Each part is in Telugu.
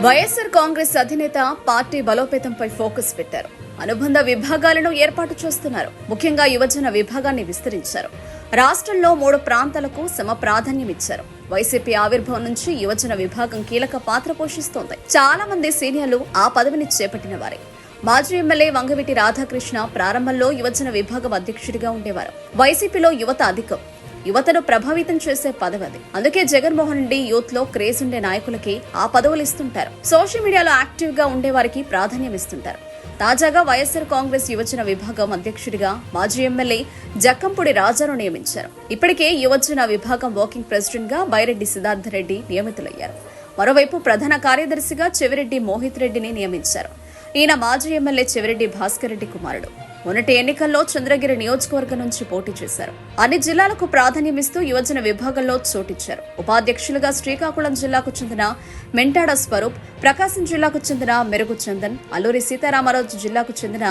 వైఎస్ఆర్ కాంగ్రెస్ అధినేత పార్టీ బలోపేతంపై ఫోకస్ పెట్టారు. అనుబంధ విభాగాలను ఏర్పాటు చేస్తున్నారు. ముఖ్యంగా యువజన విభాగాన్ని విస్తరించారు. రాష్ట్రంలో మూడు ప్రాంతాలకు సమ ప్రాధాన్యం ఇచ్చారు. వైసీపీ ఆవిర్భావం నుంచి యువజన విభాగం కీలక పాత్ర పోషిస్తోంది. చాలా మంది సీనియర్లు ఆ పదవిని చేపట్టిన వారే. మాజీ ఎమ్మెల్యే వంగవీటి రాధాకృష్ణ ప్రారంభంలో యువజన విభాగం అధ్యక్షుడిగా ఉండేవారు. వైసీపీలో యువత అధికం. యువతను ప్రభావితం చేసే పదవి అది. అందుకే జగన్మోహన్ రెడ్డి యూత్లో క్రేజ్ ఉండే నాయకులకి ఆ పదవులు ఇస్తుంటారు. సోషల్ మీడియాలో యాక్టివ్గా ఉండే వారికి ప్రాధాన్యం ఇస్తుంటారు. తాజాగా వైఎస్ఆర్ కాంగ్రెస్ యువజన విభాగం అధ్యక్షుడిగా మాజీ ఎమ్మెల్యే జక్కంపూడి రాజాను నియమించారు. ఇప్పటికే యువజన విభాగం వర్కింగ్ ప్రెసిడెంట్గా బైరెడ్డి సిద్ధార్థ రెడ్డి నియమితులయ్యారు. మరోవైపు ప్రధాన కార్యదర్శిగా చెవిరెడ్డి మోహిత్ రెడ్డిని నియమించారు. ఈయన మాజీ ఎమ్మెల్యే చెవిరెడ్డి భాస్కర్ రెడ్డి కుమారుడు. మొన్నటి ఎన్నికల్లో చంద్రగిరి నియోజకవర్గం నుంచి పోటీ చేశారు. అన్ని జిల్లాలకు ప్రాధాన్యమిస్తూ యువజన విభాగంలో చోటిచ్చారు. ఉపాధ్యక్షులుగా శ్రీకాకుళం జిల్లాకు చెందిన మెంటాడ స్వరూప్ ప్రకాశం జిల్లాకు చెందిన మెరుగు చందన్ అల్లూరి సీతారామరాజు జిల్లాకు చెందిన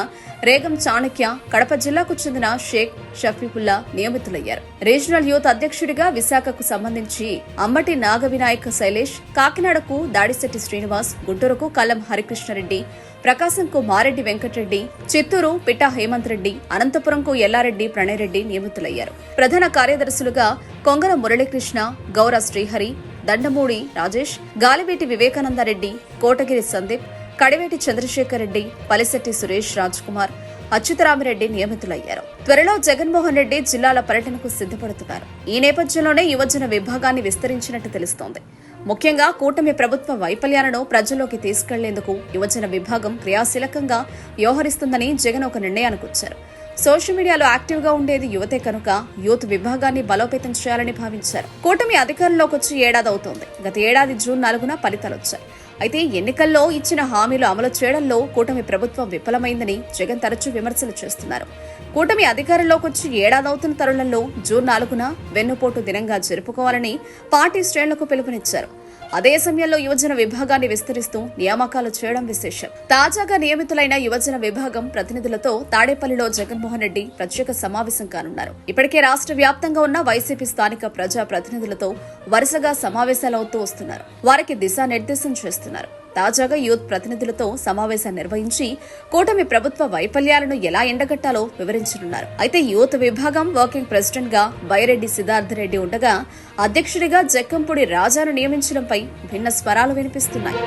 రేగం చాణక్య కడప జిల్లాకు చెందిన షేక్ షఫీపుల్లా నియమితులయ్యారు. రీజనల్ యూత్ అధ్యక్షుడిగా విశాఖకు సంబంధించి అమ్మటి నాగవినాయక శైలేష్ కాకినాడకు దాడిశెట్టి శ్రీనివాస్ గుంటూరుకు కల్లం హరికృష్ణారెడ్డి ప్రకాశంకు మారెడ్డి వెంకటరెడ్డి చిత్తూరు పిట్టా హేమంత్ రెడ్డి అనంతపురంకు ఎల్లారెడ్డి ప్రణయరెడ్డి నియమితులయ్యారు. ప్రధాన కార్యదర్శులుగా కొంగర మురళీకృష్ణ గౌర శ్రీహరి దండమూడి రాజేష్ గాలివేటి వివేకానందరెడ్డి కోటగిరి సందీప్ కడివేటి చంద్రశేఖర్ రెడ్డి పలిశెట్టి సురేష్ రాజ్ కుమార్ అచ్యుతరామిరెడ్డి నియమితులయ్యారు. త్వరలో జగన్మోహన్ రెడ్డి జిల్లాల పర్యటనకు సిద్ధపడుతున్నారు. ఈ నేపథ్యంలోనే యువజన విభాగాన్ని విస్తరించినట్టు తెలుస్తోంది. ముఖ్యంగా కూటమి ప్రభుత్వ వైఫల్యాలను ప్రజల్లోకి తీసుకెళ్ళేందుకు యువజన విభాగం క్రియాశీలకంగా వ్యవహరిస్తుందని జగన్ ఒక నిర్ణయానికి వచ్చారు. సోషల్ మీడియాలో యాక్టివ్గా ఉండేది యువతే కనుక యూత్ విభాగాన్ని బలోపేతం చేయాలని భావించారు. కూటమి అధికారంలోకి వచ్చి ఏడాది అవుతోంది. గత ఏడాది జూన్ నాలుగున ఫలితాలు వచ్చాయి అయితే ఎన్నికల్లో ఇచ్చిన హామీలు అమలు చేయడంలో కూటమి ప్రభుత్వం విఫలమైందని జగన్ తరచూ విమర్శలు చేస్తున్నారు. కూటమి అధికారంలోకి వచ్చి ఏడాది అవుతున్న తరుణంలో జూన్ నాలుగున వెన్నుపోటు దినంగా జరుపుకోవాలని పార్టీ శ్రేణులకు పిలుపునిచ్చారు. అదే సమయంలో యువజన విభాగాన్ని విస్తరిస్తూ నియామకాలు చేయడం విశేషం. తాజాగా నియమితులైన యువజన విభాగం ప్రతినిధులతో తాడేపల్లిలో జగన్మోహన్ రెడ్డి ప్రత్యేక సమావేశం కానున్నారు. ఇప్పటికే రాష్ట్ర వ్యాప్తంగా ఉన్న వైసీపీ స్థానిక ప్రజా ప్రతినిధులతో వరుసగా సమావేశాలవుతూ వస్తున్నారు. వారికి దిశానిర్దేశం చేస్తున్నారు. తాజాగా యూత్ ప్రతినిధులతో సమావేశం నిర్వహించి కూటమి ప్రభుత్వ వైఫల్యాలను ఎలా ఎండగట్టాలో వివరించనున్నారు. అయితే యూత్ విభాగం వర్కింగ్ ప్రెసిడెంట్గా బైరెడ్డి సిద్ధార్థరెడ్డి ఉండగా అధ్యక్షుడిగా జక్కంపూడి రాజాను నియమించడంపై భిన్న స్వరాలు వినిపిస్తున్నాయి.